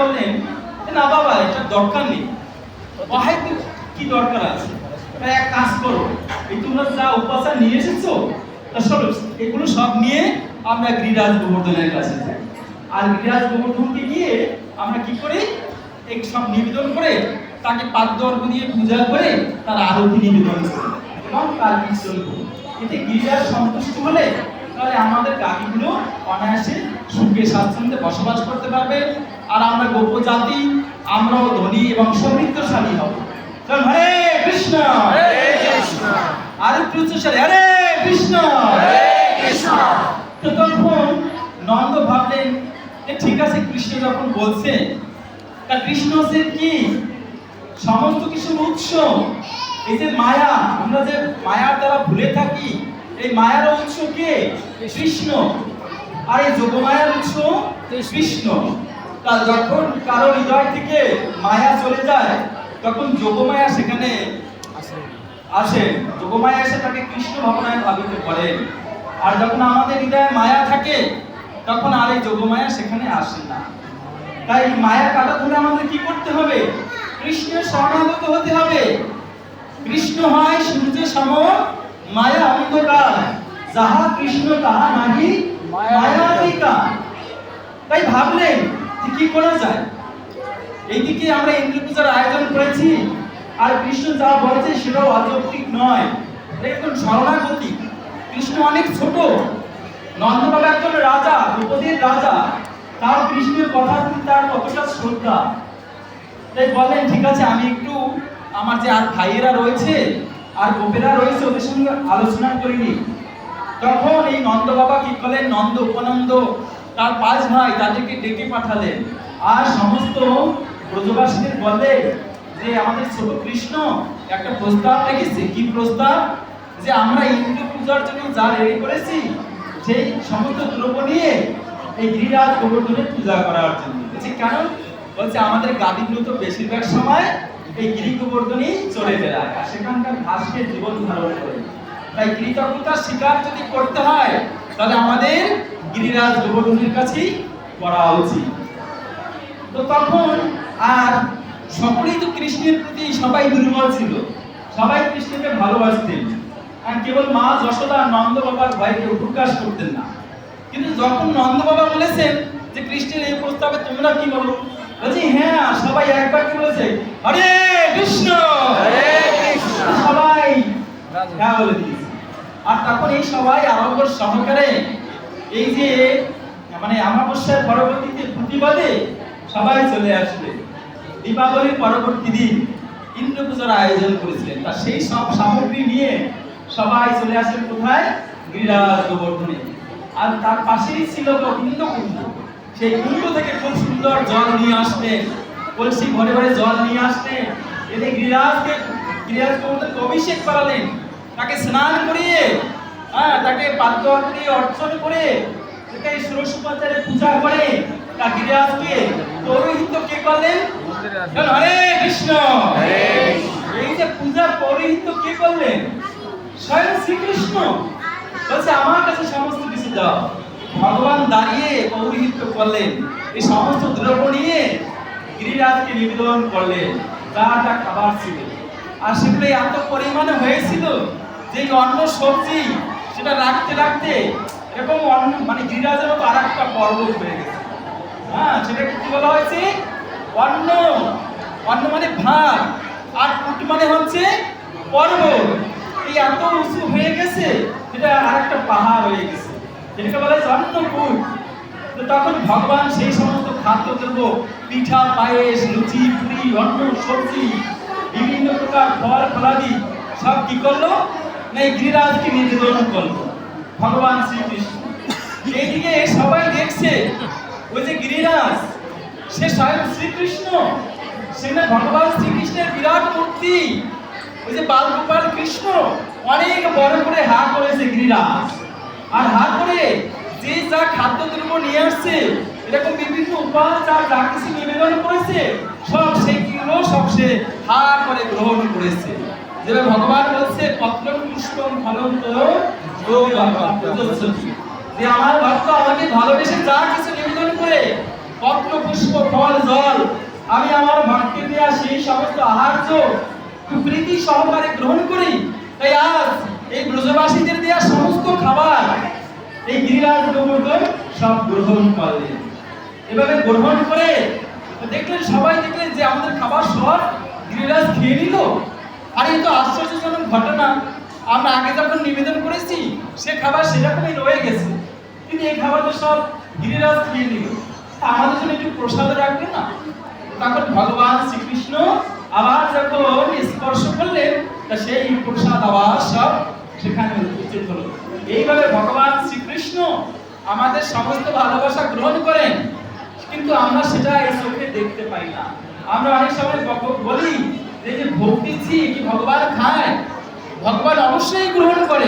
বললেন যে, না বাবা এটা দরকার নেই। হয়তো কি দরকার আছে? এক কাজ করো এই তোমরা যা উপাচার নিয়ে এসেছ তা চলো এগুলো সব নিয়ে আমরা গিরিরাজ গোবর্ধনের কাছে যাই। আর গিরিরাজ গোবর্ধনকে গিয়ে আমরা কি করি? এক সব নিবেদন করে তাকে পাদ্য অর্ঘ দিয়ে পূজা করে তার আরতি নিবেদন করি। এবং তার কীর্তন করি এতে গিরিরাজ সন্তুষ্ট হলে তাহলে আমাদের গাড়িগুলো অনায়াসে সুখে স্বাচ্ছন্দ্যে বসবাস করতে পারবে। আর আমরা গোপ জাতি আমরাও ধনী এবং সমৃদ্ধশালী হব। হরে কৃষ্ণ। আর একটু উচ্চস্বরে হরে কৃষ্ণ। তো তখন নন্দ ভাবলেন ঠিক আছে কৃষ্ণ যখন বলছে তা কৃষ্ণ সে কি? সমস্ত কিছুর উৎস। এই যে মায়া আমরা যে মায়ার দ্বারা ভুলে থাকি এই মায়ার উৎস কে? কৃষ্ণ। আর এই যোগমায়ার উৎস? কৃষ্ণ। তা যখন কারও হৃদয় থেকে মায়া চলে যায় তখন যোগমায়া সেখানে আসেন যোগমায়া এসে তাকে কৃষ্ণ ভাবনায় ভাবিত করেন আর যখন আমাদের হৃদয়ে মায়া থাকে তখন আর এই যোগমায়া সেখানে আসে না। তাই মায়া কাটাতে হলে আমাদের কি করতে হবে? কৃষ্ণের শরণাগত হতে হবে। কৃষ্ণ হয় সূর্য সম মায়া অন্ধকার। যাহা কৃষ্ণ তাহা নাহি মায়া কি করা যায়? এইদিকে আমরা ইন্দ্র পূজার আয়োজন করেছি, আর কৃষ্ণ যা বলেছে সেটাও অযৌক্তিক নয়। একদম শরণাগতি। কৃষ্ণ অনেক ছোট। নন্দবাবা একজন রাজা, দ্রৌপদীর রাজা। তার কৃষ্ণের কথা তার কতটা শ্রদ্ধা। তাই বললেন, ঠিক আছে, আমি একটু আমার যে আর ভাইয়েরা রয়েছে, আর গোপেরা রয়েছে, ওদের সঙ্গে আলোচনা করিনি তখন এই নন্দ বাবা কি করলেন? নন্দ উপনন্দ, তার পাঁচ ভাই তাদেরকে ডেকে পাঠালেন। আর সমস্ত ব্রজবাসীদের বললে যে আমাদের ছোট কৃষ্ণ একটা প্রস্তাব রেখেছে। কি প্রস্তাব? যে আমরা ইন্দ্র পূজার জন্য যা রেডি করেছি, সেই সমস্ত দ্রব্য নিয়ে এই গিরিরাজ গোবর্ধনের পূজা করার জন্য। বলছে, কেন? বলছে, আমাদের গাদিগুলো তো বেশিরভাগ সময় এই গিরি গোবর্ধনই চলে বেড়ায়। আর সেখানকার ঘাসকে জীবন ধারণ করে। তাই কৃতজ্ঞতার স্বীকার যদি করতে হয়, তাহলে আমাদের গিরিরাজ গোবর্ধনের কাছেই করা উচিত। তো তখন আর সকলেই তো কৃষ্ণের প্রতি সবাই দুর্বল ছিল। সবাই কৃষ্ণকে ভালোবাসতেন। আর কেবল মা যশোদা নন্দ বাবার ভয়কে প্রকাশ করতেন না। কিন্তু যখন নন্দ বাবা বলেছেন যে কৃষ্ণের এই প্রস্তাবে তোমরা কি বলো? বলছি হ্যাঁ সবাই একবার কি বলেছে? হরে কৃষ্ণ! সবাই হ্যাঁ বলে দিয়েছে। আর তখন এই সবাই আরম্ভর সহকারে এই যে মানে অমাবস্যার পরবর্তীতে প্রতিবাদে সবাই চলে আসবে। দীপাবলির পরবর্তী দিন ইন্দ্র পূজার আয়োজন করেছিলেন। তা সেই সব সামগ্রী নিয়ে সবাই চলে আসেন কোথায়? গিরিরাজ গোবর্ধনে। আর তার পাশেই ছিল গোবিন্দ কুণ্ড সেই কুণ্ড থেকে খুব সুন্দর জল নিয়ে আসতেন। কলসি ঘরে ঘরে জল নিয়ে আসতেন। এতে গিরিরাজকে গিরিরাজ গোবর্ধনকে অভিষেক করালেন। তাকে স্নান করিয়ে হ্যাঁ তাকে পাত্র অর্চন করে তাকে ষোড়শোপাচারে পূজা করে তা গিরিরাজকে পৌরোহিত্য কে করলেন? হরে কৃষ্ণ। এই যে পূজার পৌরোহিত্য কে করলেন? স্বয়ং শ্রীকৃষ্ণ। বলছে আমার কাছে সমস্ত কিছু দাও। ভগবান দাঁড়িয়ে পৌরোহিত্য করলেন। এই সমস্ত দ্রব্য নিয়ে গিরিরাজকে নিবেদন করলেন। যা যা খাবার ছিল। আর সেগুলো এত পরিমাণে হয়েছিল যে অন্ন সবজি সেটা রাখতে রাখতে এরকম অন্ন মানে গিরিরাজের মতো আর একটা পর্বত হয়ে গেছে। হ্যাঁ সেটাকে কি বলা হয়েছে অন্ন। অন্ন মানে ভাত, আর কুট মানে হচ্ছে পর্বত এই এত উঁচু হয়ে গেছে, এটা আর একটা পাহাড় হয়ে গেছে। যেটাকে বলা হয়েছে অন্নকূট। তো তখন ভগবান সেই সমস্ত খাদ্য দ্রব্য, পিঠা, পায়েস, লুচি, পুরি, অন্ন, সবজি, বিভিন্ন প্রকার ফল, ফলাদি, সব কি করল? না এই গিরিরাজকে নিবেদন করল। ভগবান শ্রীকৃষ্ণ। এইদিকে সবাই দেখছে ওই যে গিরিরাজ, সে স্বয়ং শ্রীকৃষ্ণ, সে না ভগবান শ্রীকৃষ্ণের বিরাট মূর্তি। ওই যে বালগোপাল কৃষ্ণ, অনেক বড় করে হা করেছে গিরিরাজ। আর হা করে যে যা খাদ্য দ্রব্য নিয়ে আসছে, এরকম বিভিন্ন উপাচার যা কিছু নিবেদন করেছে, সব সেগুলো সব সে হা করে গ্রহণ করেছে। যেভাবে ভগবান বলছে, পত্রম পুষ্পম ভগবান যে আমার ভক্ত আমাকে ভালোবেসে যা কিছু পত্র পুষ্প ফল, জল। আমি আমার ভাগ্যে দেয়া সেই সমস্ত আহার্য প্রীতি সহকারে গ্রহণ করি। তাই আজ এই ব্রজবাসীদের দেয়া সমস্ত খাবার, এই গিরিরাজ গোবর্ধন সব গ্রহণ করলেন। এভাবে গ্রহণ করে দেখলেন, সবাই দেখলেন যে আমাদের খাবার সব গিরিরাজ খেয়ে নিল। আর এই তো আশ্চর্যজনক ঘটনা। আমরা আগে যখন নিবেদন করেছি, সে খাবার সেরকমই রয়ে গেছে। কিন্তু এই খাবারটা সব গিরিরাজ খেয়ে নিল। তা আমাদের জন্য একটু প্রসাদ রাখবে না? তখন ভগবান শ্রীকৃষ্ণ আবার যখন স্পর্শ করলেন, তা সেই প্রসাদ আবার সব সেখানে উপস্থিত হলো। এইভাবে ভগবান শ্রীকৃষ্ণ আমাদের সমস্ত ভালোবাসা গ্রহণ করেন, কিন্তু আমরা সেটা এই চোখে দেখতে পাই না। আমরা অনেক সময় বলি যে কি ভগবান খায়? ভগবান অবশ্যই গ্রহণ করে।